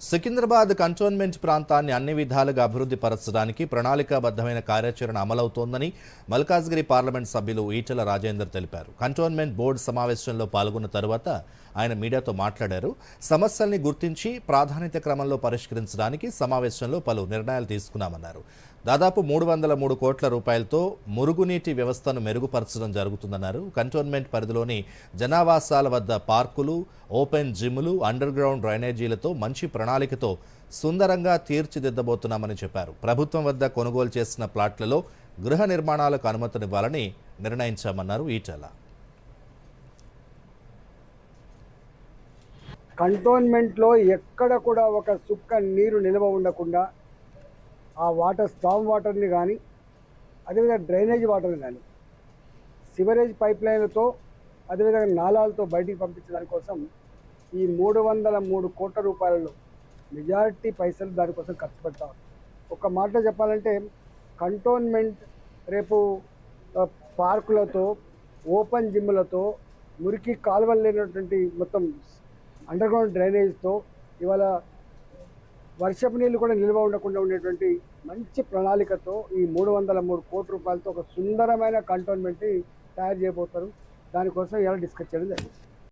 Secunderabad cantonment ప్రాంతాన్ని అన్ని విధాలుగా అభివృద్ధి పరచడానికి ప్రణాళికాబద్ధమైన కార్యాచరణ అమలవుతోందని మల్కాజ్గిరి పార్లమెంట్ సభ్యులు ఈటల రాజేందర్ తెలిపారు. కంటోన్మెంట్ బోర్డు సమావేశంలో పాల్గొన్న తరువాత ఆయన మీడియాతో మాట్లాడారు. సమస్యల్ని గుర్తించి ప్రాధాన్యత క్రమంలో పరిష్కరించడానికి సమావేశంలో పలు నిర్ణయాలు తీసుకున్నామన్నారు. దాదాపు మూడు వందల మూడు కోట్ల రూపాయలతో మురుగునీటి వ్యవస్థను మెరుగుపరచడం జరుగుతుందన్నారు. కంటోన్మెంట్ పరిధిలోని జనావాసాల వద్ద పార్కులు ఓపెన్ జిమ్లు అండర్ గ్రౌండ్ డ్రైనేజీలతో మంచి ప్రణాళికతో సుందరంగా తీర్చిదిద్దబోతున్నామని చెప్పారు. ప్రభుత్వం వద్ద కొనుగోలు చేసిన ప్లాట్లలో గృహ నిర్మాణాలకు అనుమతినివ్వాలని నిర్ణయించామన్నారు ఈటల. కంటోన్మెంట్లో ఎక్కడ కూడా ఒక సుక్క నీరు నిల్వ ఉండకుండా ఆ వాటర్ స్టామ్ వాటర్ని కానీ అదేవిధంగా డ్రైనేజ్ వాటర్ని కానీ సివరేజ్ పైప్ లైన్లతో అదేవిధంగా నాలాలతో బయటికి పంపించడానికి కోసం ఈ మూడు వందల మూడు కోట్ల రూపాయలలో మెజారిటీ పైసలు దానికోసం ఖర్చు పెడతాం. ఒక మాటలో చెప్పాలంటే కంటోన్మెంట్ రేపు పార్కులతో ఓపెన్ జిమ్లతో మురికి కాలువలు లేనటువంటి మొత్తం అండర్గ్రౌండ్ డ్రైనేజ్తో ఇవాళ వర్షపు నీళ్ళు కూడా నిల్వ ఉండకుండా ఉండేటువంటి మంచి ప్రణాళికతో ఈ మూడు వందల మూడు కోట్ల రూపాయలతో ఒక సుందరమైన కంటోన్మెంట్ని తయారు చేయబోతారు దానికోసం ఇలా డిస్కస్ చేయడం జరిగింది.